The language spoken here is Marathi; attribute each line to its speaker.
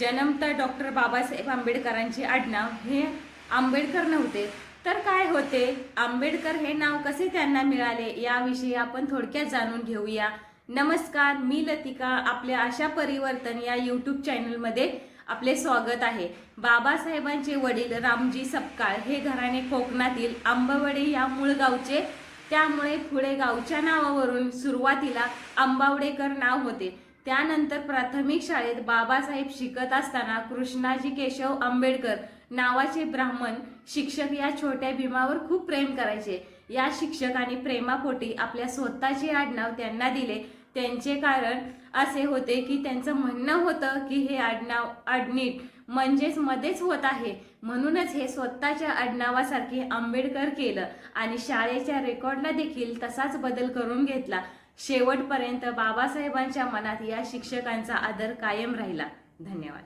Speaker 1: जन्मता डॉक्टर बाबासाहेब आंबेडकरांचे आडनाव हे आंबेडकर नव्हते. तर काय होते? आंबेडकर हे नाव कसे त्यांना मिळाले? याविषयी आपण थोडक्यात जाणून घेऊया. नमस्कार मी लतिका. आपल्या आशा परिवर्तन या यूट्यूब चॅनलमध्ये आपले स्वागत आहे. बाबासाहेबांचे वडील रामजी सपकाळ हे घराणे कोकणातील आंबावडे या मूळ गावचे. त्यामुळे पुढे गावच्या नावावरून सुरुवातीला आंबावडेकर नाव होते. त्यानंतर प्राथमिक शाळेत बाबासाहेब शिकत असताना कृष्णाजी केशव आंबेडकर नावाचे ब्राह्मण शिक्षक या छोट्या भीमावर खूप प्रेम करायचे. या शिक्षकांनी प्रेमापोटी आपल्या स्वतःचे आडनाव त्यांना दिले. त्यांचे कारण असे होते की त्यांचं म्हणणं होतं की हे आडनाव आडनीट म्हणजेच मध्येच होत आहे. म्हणूनच हे स्वतःच्या आडनावासारखे आंबेडकर केलं आणि शाळेच्या रेकॉर्डला देखील तसाच बदल करून घेतला. शेवटपर्यंत बाबासाहेबांच्या मनात या शिक्षकांचा आदर कायम राहिला. धन्यवाद.